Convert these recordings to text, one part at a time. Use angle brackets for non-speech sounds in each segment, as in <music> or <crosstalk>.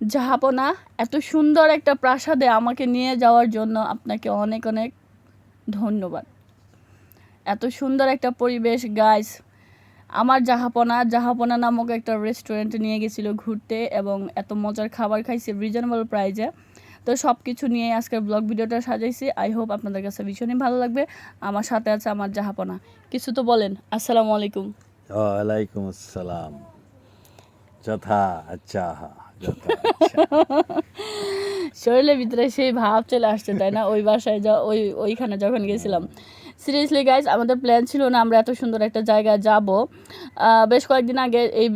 জাহাপনা এত সুন্দর একটা প্রাসাদে আমাকে নিয়ে যাওয়ার জন্য আপনাকে অনেক অনেক ধন্যবাদ। এত সুন্দর একটা পরিবেশ গাইস আমার জাহাপনা জাহাপনা নামক একটা রেস্টুরেন্টে নিয়ে গেছিল ঘুরতে এবং এত মজার খাবার খাইছে রিজনেবল প্রাইজে তো সব কিছু নিয়ে আজকের ব্লগ ভিডিওটা সাজাইছি। আই হোপ আপনাদের কাছে ভীষণই ভালো লাগবে। আমার সাথে আছে আমার জাহাপনা। কিছু তো বলেন। আসসালামু আলাইকুম। ওয়ালাইকুম আসসালাম। যথা আচ্ছা শরীরের ভিতরে সেই ভাব চলে আসছে, তাই না? ওই বাসায় যা, ওই, ওইখানে যখন গেছিলাম। সিরিয়াসলি গাইজ আমাদের প্ল্যান ছিল না আমরা এত সুন্দর একটা জায়গায় যাব। বেশ কয়েকদিন আগে এই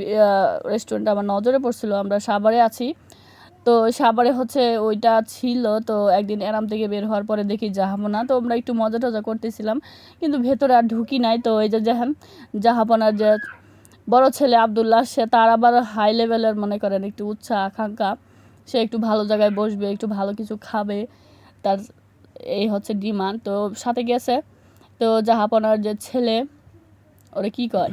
রেস্টুরেন্টটা আমার নজরে পড়ছিল, আমরা সাভারে আছি। তো সাভারে হচ্ছে ওইটা ছিল, তো একদিন এরাম থেকে বের হওয়ার পরে দেখি জাহাপনা, তো আমরা একটু মজা টজা করতেছিলাম। কিন্তু ভেতরে আর ঢুকি নাই, তো এই যে জাহান, জাহাপনার যে বড় ছেলে আবদুল্লাহ সে তার আবার হাই লেভেলের মনে করেন একটু উৎসাহ আকাঙ্ক্ষা। সে একটু ভালো জায়গায় বসবে একটু ভালো কিছু খাবে। তার এই হচ্ছে ডিমান্ড তো সাথে গেছে। তো জাহাপনার যে ছেলে ওরে কি কয়?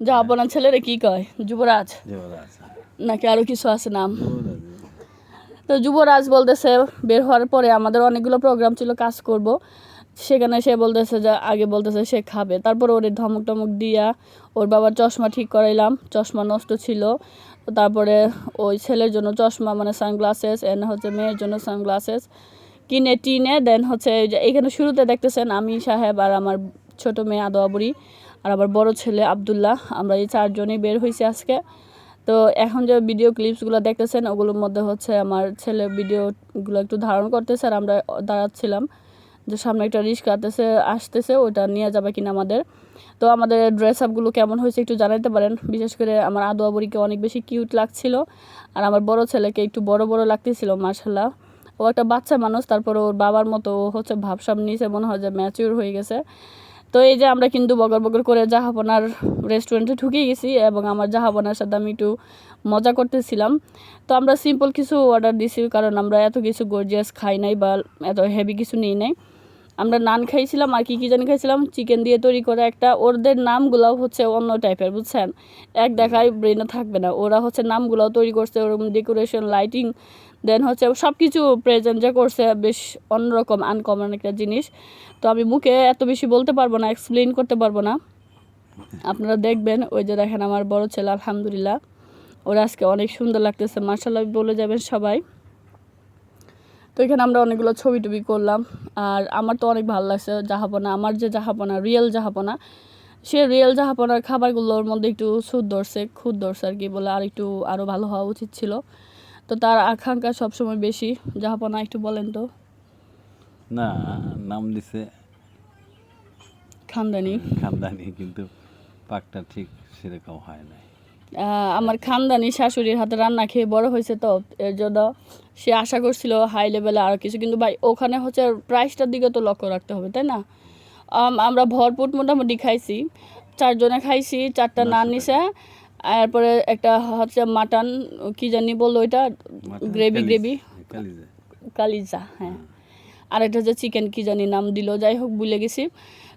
জাহাপনার ছেলেরে কি কয়? যুবরাজ। যুবরাজ নাকি আরও কিছু আছে নাম? তো যুবরাজ বলতেছে বের হওয়ার পরে আমাদের অনেকগুলো প্রোগ্রাম ছিল কাজ করব। সেখানে সে বলতেছে যে, আগে বলতেছে সে খাবে। তারপর ওর ধমক টমক দিয়া ওর বাবার চশমা ঠিক করাইলাম, চশমা নষ্ট ছিল। তারপরে ওই ছেলের জন্য চশমা মানে সানগ্লাসেস এন্ড হচ্ছে মেয়ের জন্য সানগ্লাসেস কিনে, টিনে দেন হচ্ছে এখানে শুরুতে দেখতেছেন আমি সাহেব আর আমার ছোট মেয়ে আদোয়া বুড়ি আর আমার বড় ছেলে আবদুল্লাহ। আমরা এই চারজনই বের হয়েছি আজকে। তো এখন যে ভিডিও ক্লিপসগুলো দেখতেছেন, ওগুলোর মধ্যে হচ্ছে আমার ছেলে ভিডিওগুলো একটু ধারণ করতেছে আর আমরা দাঁড়াচ্ছিলাম। যে সামনে একটা রিস্ক আসতেছে আসতেছে ওটা নিয়ে যাবে কিনা আমাদের। তো আমাদের ড্রেস আপগুলো কেমন হয়েছে একটু জানাতে পারেন। বিশেষ করে আমার আদু আবরিকে অনেক বেশি কিউট লাগছিল। আর আমার বড় ছেলেকে একটু বড় বড় লাগতেছিল মার্শাল্লাহ ও একটা বাচ্চা মানুষ, তারপর ওর বাবার মতো হচ্ছে ভাবসাব নিয়েছে মনে হয় যে ম্যাচিউর হয়ে গেছে। তো এই যে আমরা কিন্তু বগর বগর করে জাহাপনার রেস্টুরেন্টে ঢুকে গেছি এবং আমার জাহাপনার সাথে আমি একটু মজা করতেছিলাম। তো আমরা সিম্পল কিছু অর্ডার দিছি, কারণ আমরা এত কিছু গর্জিয়াস খাই নাই বা এত হেভি কিছু নিই নাই। আমরা নান খাইছিলাম আর কি কী জানি খাইছিলাম? চিকেন দিয়ে তৈরি করা একটা। ওদের নামগুলাও হচ্ছে অন্য টাইপের বুঝছেন? এক দেখায় ব্রেনে থাকবে না। ওরা হচ্ছে নামগুলাও তৈরি করছে, ওরকম ডেকোরেশন লাইটিং দেন হচ্ছে সব কিছু প্রেজেন্ট যা করছে বেশ অন্যরকম আনকমন একটা জিনিস। তো আমি মুখে এত বেশি বলতে পারব না এক্সপ্লেন করতে পারব না। আপনারা দেখবেন, ওই যে দেখেন আমার বড় ছেলে, আলহামদুলিল্লাহ। ওরা আজকে অনেক সুন্দর লাগতেছে মার্শাল্লাহ বলে যাবেন সবাই। তো এখানে আমরা অনেকগুলো ছবি টবি করলাম। আর আমার তো অনেক ভালো লাগছে জাহাপনা। আমার যে জাহাপনা রিয়েল জাহাপনা সে রিয়েল জাহাপনার খাবারগুলোর মধ্যে একটু সুদ ধরছে খুদ ধরছে আর কি বলে আর একটু আরও ভালো হওয়া উচিত ছিল। তো তার আকাঙ্ক্ষা সবসময় বেশি। জাহাপনা একটু বলেন তো। না নাম দিছে খানদানি। খানদানি কিন্তু পাকটা ঠিক সেরকম হয় নাই। আমার খানদানি শাশুড়ির হাতে রান্না খেয়ে বড় হয়েছে তো এর জন্য সে আশা করছিল হাই লেভেলে আরও কিছু কিন্তু ভাই ওখানে হচ্ছে প্রাইসটার দিকে তো লক্ষ্য রাখতে হবে তাই না? আমরা ভরপুর মোটামুটি খাইছি চারজনে খাইছি চারটা নান নিছে এরপরে একটা হচ্ছে মাটন কি জানি বলল ওইটা? গ্রেভি গ্রেভি কালিজা। কালিজা। হ্যাঁ। আর একটা হচ্ছে চিকেন কি জানি নাম দিল যাই হোক ভুলে গেছি।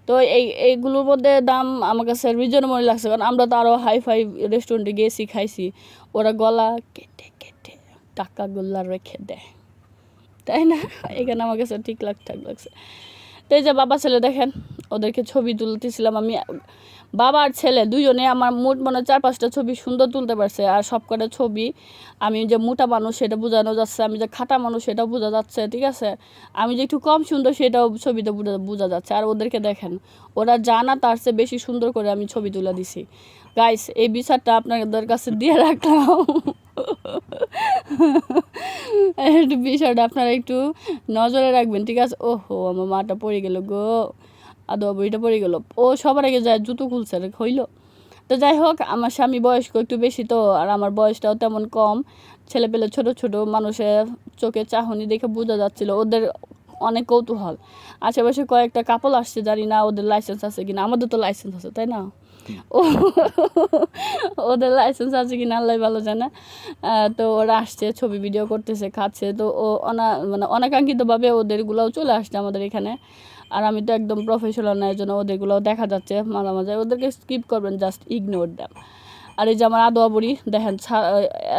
তো এই, এইগুলোর মধ্যে দাম আমার কাছে রিজনেবল লাগছে। কারণ আমরা তো আরও হাই ফাই রেস্টুরেন্টে গেছি খাইছি। ওরা গলা কেটে কেটে টাকা গোল্লা রেখে দেয়। তাই না? এখানে আমার কাছে ঠিক লাগ, ঠাক লাগছে। তো এই যে বাবা ছেলে দেখেন, ওদেরকে ছবি তুলতেছিলাম আমি। বাবা আর ছেলে দুজনে আমার মোট মানে চার পাঁচটা ছবি সুন্দর তুলতে পারছে, আর সব কটা ছবি আমি যে মোটা মানুষ সেটা বোঝানো যাচ্ছে, আমি যে খাটা মানুষ সেটাও বোঝা যাচ্ছে, ঠিক আছে? আমি যে একটু কম সুন্দর সেটাও ছবিতে বোঝা যাচ্ছে। আর ওদেরকে দেখেন, ওরা জানা তার চেয়ে বেশি সুন্দর করে আমি ছবি তুলে দিছি। গাইস এই বিচারটা আপনাদের কাছে দিয়ে রাখলাম। <laughs> বিষয়টা আপনারা একটু নজরে রাখবেন, ঠিক আছে? ওহো, আমার মাটা পড়ে গেল গো। আদৌ বইটা পড়ে গেল? ও সবার আগে যায় জুতো খুলছে, হইল। তো যাই হোক, আমার স্বামী বয়স্ক একটু বেশি তো, আর আমার বয়সটাও তেমন কম। ছেলে পেলে ছোট ছোট মানুষের চোখে চাহনি দেখে বোঝা যাচ্ছিল, ওদের অনেক কৌতূহল। আশেপাশে কয়েকটা কাপল আসছে জানি না ওদের লাইসেন্স আছে কিনা। আমাদের তো লাইসেন্স আছে তাই না? ও <laughs> ওদের লাইসেন্স আছে কিনা আল্লাহ ভালো জানে। তো ওরা আসছে ছবি ভিডিও করতেছে খাচ্ছে। তো ও অনা মানে অনাকাঙ্ক্ষিতভাবে ওদেরগুলোও চলে আসছে আমাদের এখানে। আর আমি তো একদম প্রফেশনাল না জন্য ওদেরগুলোও দেখা যাচ্ছে মাঝে মাঝে ওদেরকে স্কিপ করবেন জাস্ট ইগনোর দ্যাম আর এই যে আমার আদোয়া বুড়ি দেখেন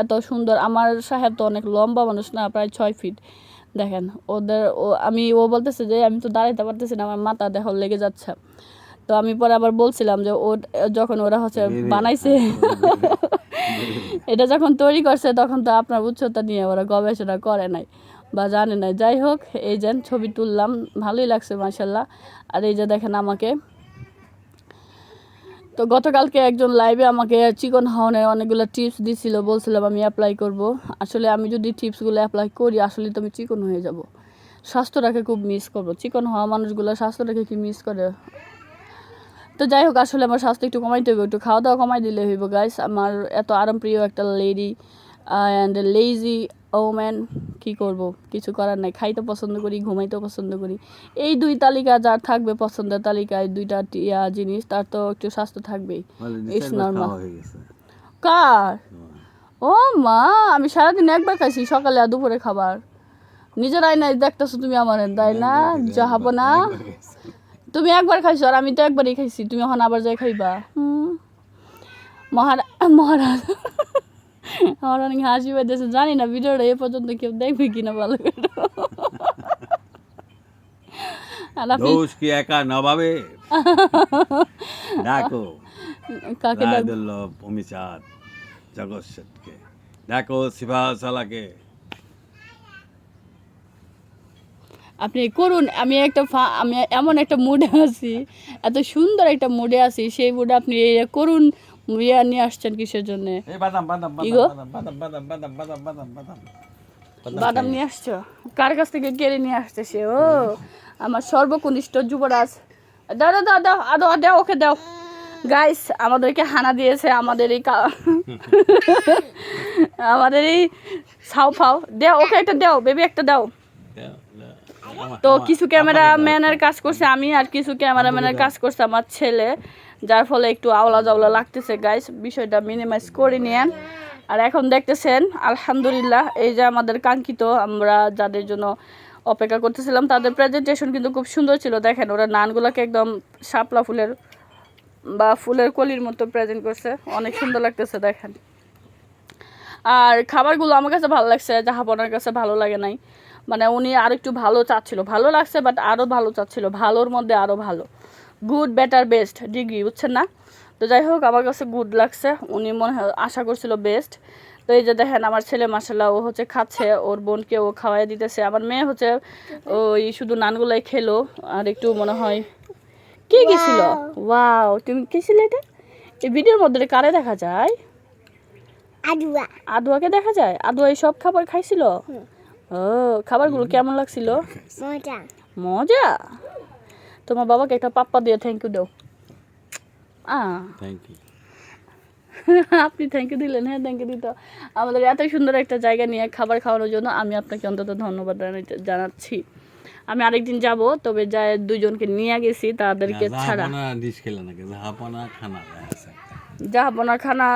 এত সুন্দর। আমার সাহেব তো অনেক লম্বা মানুষ না প্রায় ছয় ফিট দেখেন ওদের ও আমি ও বলতেছে যে আমি তো দাঁড়াইতে পারতেছি না আমার মাথা দেখো লেগে যাচ্ছে। তো আমি পরে আবার বলছিলাম যে ও যখন ওরা হচ্ছে বানাইছে <laughs> এটা যখন তৈরি করছে তখন তো আপনার উচ্চতা নিয়ে ওরা গবেষণা করে নাই বা জানে না যাই হোক এই যে ছবি তুললাম ভালোই লাগছে মাসাল্লাহ আর এই যে দেখেন আমাকে তো গতকালকে একজন লাইভে আমাকে চিকন হাওনের অনেকগুলো টিপস দিছিল বলছিলাম আমি অ্যাপ্লাই করব। আসলে আমি যদি টিপসগুলো অ্যাপ্লাই করি আসলে তো আমি চিকন হয়ে যাব। স্বাস্থ্যটাকে খুব মিস করব। চিকন হওয়া মানুষগুলো স্বাস্থ্যটাকে কি মিস করে? তো যাই হোক, আসলে আমার স্বাস্থ্য একটু কমাইতে হবে একটু খাওয়া দাওয়া কমাই দিলে হইব গাইস আমার এত আরামপ্রিয় একটা লেডি অ্যান্ড লেজি ওম্যান কি করব? কিছু করার নাই। খাইতে পছন্দ করি ঘুমাইতে পছন্দ করি। এই দুই তালিকা যার থাকবে পছন্দের তালিকায় দুইটা টিয়া জিনিস তার তো একটু স্বাস্থ্য থাকবেই। হয়ে গেছে। কার? ও মা আমি সারাদিন একবার খাইছি সকালে আর দুপুরে খাবার। নিজের আয়নায় দেখতেছো তুমি আমার তাই না? যাহাবো না। তুমি একবার খাইছো আর আমি তো একবারই খাইছি তুমি এখন আবার যাই খাইবা। মহারা মহারাজ। আমার অনেক হাসি পাইতেছে। জানি না ভিডিওটা এ পর্যন্ত কেউ দেখবে কিনা ভালো করে। আপনি? দোষ কি একা? নবাবে ডাকো কাকে ডাক ভূমিচাঁদ জগৎ শেঠকে ডাকো সিভাসালাকে আপনি করুন আমি একটা আমি এমন একটা মুডে আছি এত সুন্দর একটা মুডে আছি সেই মুডে আপনি করুন। ইয়া নিয়ে আসছেন কিসের জন্য? বাদাম বাদাম বাদাম বাদাম বাদাম বাদাম বাদাম বাদাম বাদাম বাদাম। নিয়ে আসছো? কার কাছ থেকে কেড়ে নিয়ে আসছে সে? ও আমার সর্বকনিষ্ঠ যুবরাজ। দাও দাও দাও দাও আদো দাও ওকে দাও। গাইস আমাদেরকে হানা দিয়েছে আমাদের এই কা- আমাদের এই ছাও ফাও। দাও ওকে একটা দাও বেবি একটা দাও। তো কিছু ক্যামেরা ক্যামেরাম্যানের কাজ করছে আমি আর কিছু ক্যামেরা ক্যামেরাম্যানের কাজ করছে আমার ছেলে। যার ফলে একটু আওলা জাওলা লাগতেছে গাইস বিষয়টা মিনিমাইজ করে নিয়েন। আর এখন দেখতেছেন, আলহামদুলিল্লাহ, এই যে আমাদের কাঙ্ক্ষিত, আমরা যাদের জন্য অপেক্ষা করতেছিলাম, তাদের প্রেজেন্টেশন কিন্তু খুব সুন্দর ছিল। দেখেন, ওরা নানগুলোকে একদম শাপলা ফুলের বা ফুলের কলির মতো প্রেজেন্ট করছে। অনেক সুন্দর লাগতেছে, দেখেন। আর খাবারগুলো আমার কাছে ভালো লাগছে, জাহাপনার কাছে ভালো লাগে নাই। মানে উনি আর একটু ভালো চাচ্ছিল। ভালো লাগছে বাট আরও ভালো চাচ্ছিল। ভালোর মধ্যে আরও ভালো। গুড বেটার বেস্ট ডিগ্রি বুঝছেন না? তো যাই হোক আমার কাছে গুড লাগছে। উনি মনে হয় আশা করছিল বেস্ট তো এই যে দেখেন আমার ছেলে মাসাল্লাহ ও হচ্ছে খাচ্ছে ওর বোনকে ও খাওয়াই দিতেছে। আমার মেয়ে হচ্ছে ওই শুধু নানগুলাই খেলো আর একটু মনে হয় কে গেছিল? ওয়াও তুমি কে ছিলে এটা? এই ভিডিওর মধ্যে কারে দেখা যায়? আদুয়া। আদুয়াকে দেখা যায়? আদুয়া এই সব খাবার খাইছিল? ও খাবারগুলো কেমন লাগছিল? মজা। মজা? তোমার বাবাকে একটা পাপ্পা দিয়ে থ্যাংক ইউ দাও। থ্যাংক ইউ <laughs> আপনি থ্যাংক ইউ দিলেন হ্যাঁ থ্যাংক ইউ দিত আমাদের এত সুন্দর একটা জায়গা নিয়ে খাবার খাওয়ানোর জন্য আমি আপনাকে অন্তত ধন্যবাদ জানাচ্ছি। আমি আরেকদিন যাব তবে যা দুজনকে নিয়ে গেছি তাদেরকে ছাড়া। জাহাপনা খানা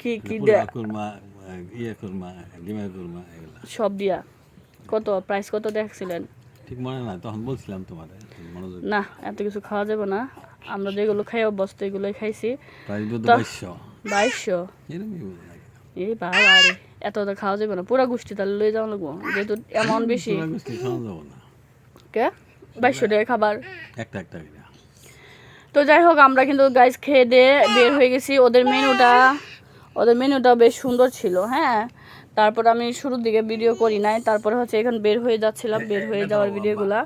কি কি পুরা কুরমা ইয়ে সব দিয়া। কত প্রাইস কত দেখছিলেন? ঠিক মনে না তখন বলছিলাম মনোযোগ না এত কিছু খাওয়া যাবে না। আমরা যেগুলো খাই অভ্যস্ত এগুলোই খাইছি। বাইশশো। এই বাবা রে এত তো খাওয়া যাবে না। পুরা গোষ্ঠী তাহলে লয়ে যাওয়া লাগবো। যেহেতু এমন বেশি। কে? বাইশশো টাকা খাবার। একটা একটা তো যাই হোক আমরা কিন্তু গাইজ খেয়ে দিয়ে বের হয়ে গেছি। ওদের মেনুটা ওদের মেনুটা বেশ সুন্দর ছিল হ্যাঁ? তারপর আমি শুরুর দিকে ভিডিও করি নাই তারপরে হচ্ছে এখন বের হয়ে যাচ্ছিলাম বের হয়ে যাওয়ার ভিডিওগুলা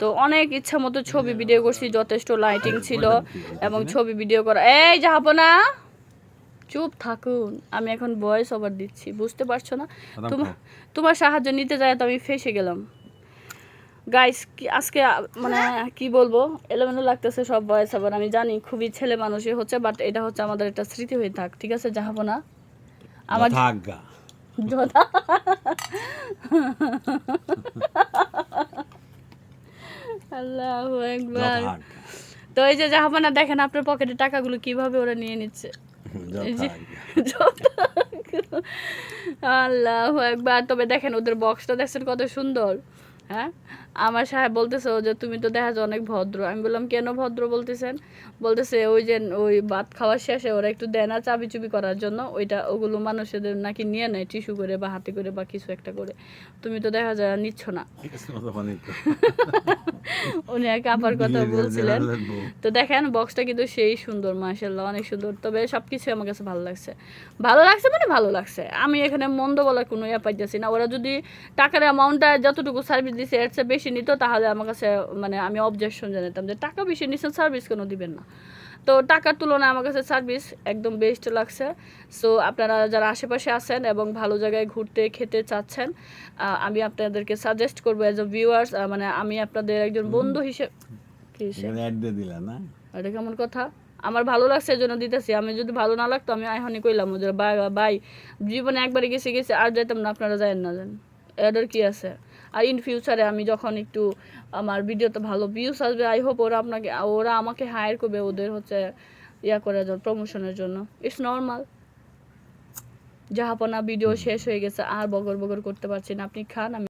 তো অনেক ইচ্ছা মতো ছবি ভিডিও করছি যথেষ্ট লাইটিং ছিল এবং ছবি ভিডিও করা। এই যাব না চুপ থাকুন আমি এখন ভয়েস ওভার দিচ্ছি বুঝতে পারছ না? তোমার তোমার সাহায্য নিতে যায় তো আমি ফেসে গেলাম। গাইস আজকে মানে কি বলব এলোমেলো লাগতেছে সব বয়স আবার আমি জানি খুবই ছেলে মানুষই হচ্ছে বাট এটা হচ্ছে আমাদের একটা স্মৃতি হয়ে থাক ঠিক আছে যাব না আমার যথা আল্লাহ একবার তো এই যে জাহাপানা দেখেন আপনার পকেটে টাকাগুলো কীভাবে ওরা নিয়ে নিচ্ছে। আল্লাহ একবার তবে দেখেন ওদের বক্সটা দেখছেন কত সুন্দর। হ্যাঁ? আমার সাহেব বলতেছে ও যে তুমি তো দেখা যায় অনেক ভদ্র। আমি বললাম কেন ভদ্র বলতেছেন? বলতেছে ওই যে ওই ভাত খাওয়ার শেষে ওরা একটু দেয় না চাবি চুবি করার জন্য। ওইটা ওগুলো মানুষের নাকি নিয়ে নেয় টিস্যু করে বা হাতে করে বা কিছু একটা করে। তুমি তো দেখা যায় নিচ্ছ না। <laughs> উনি এক আপার কথা বলছিলেন। তো দেখেন বক্সটা কিন্তু সেই সুন্দর মার্শাল্লাহ অনেক সুন্দর। তবে সব কিছু আমার কাছে ভালো লাগছে। ভালো লাগছে মানে ভালো লাগছে। আমি এখানে মন্দ বলার কোনো ইয়ে পাইতেছি না। ওরা যদি টাকার অ্যামাউন্টটা যতটুকু সার্ভিস দিছে এর চেয়ে বেশি নিত তাহলে আমার কাছে মানে আমি অবজেকশন জানাতাম যে টাকা বেশি নিচ্ছেন সার্ভিস কেন দিবেন না? তো টাকার তুলনায় আমার কাছে সার্ভিস একদম বেস্ট লাগছে। সো আপনারা যারা আশেপাশে আছেন এবং ভালো জায়গায় ঘুরতে খেতে চাচ্ছেন আমি আপনাদেরকে সাজেস্ট করব অ্যাজ এ ভিউয়ার্স মানে আমি আপনাদের একজন বন্ধু হিসেবে এটা কেমন কথা? আমার ভালো লাগছে এই জন্য দিতেছি। আমি যদি ভালো না লাগতো আমি আইহনি কইলাম যে বাই বাই জীবনে একবারে গেছে গেছে আর যাইতাম না আপনারা যায় না জান এটার কি আছে? আর ইন ফিউচারে আমি যখন একটু আমার ভিডিওতে ভালো ভিউস আসবে আই হোপ ওরা আপনাকে ওরা আমাকে হায়ার করবে ওদের হচ্ছে ইয়া করার জন্য প্রমোশনের জন্য। ইটস নর্মাল জাহাপনা ভিডিও শেষ হয়ে গেছে আর বগর বগর করতে পারছি না। আপনি খান আমি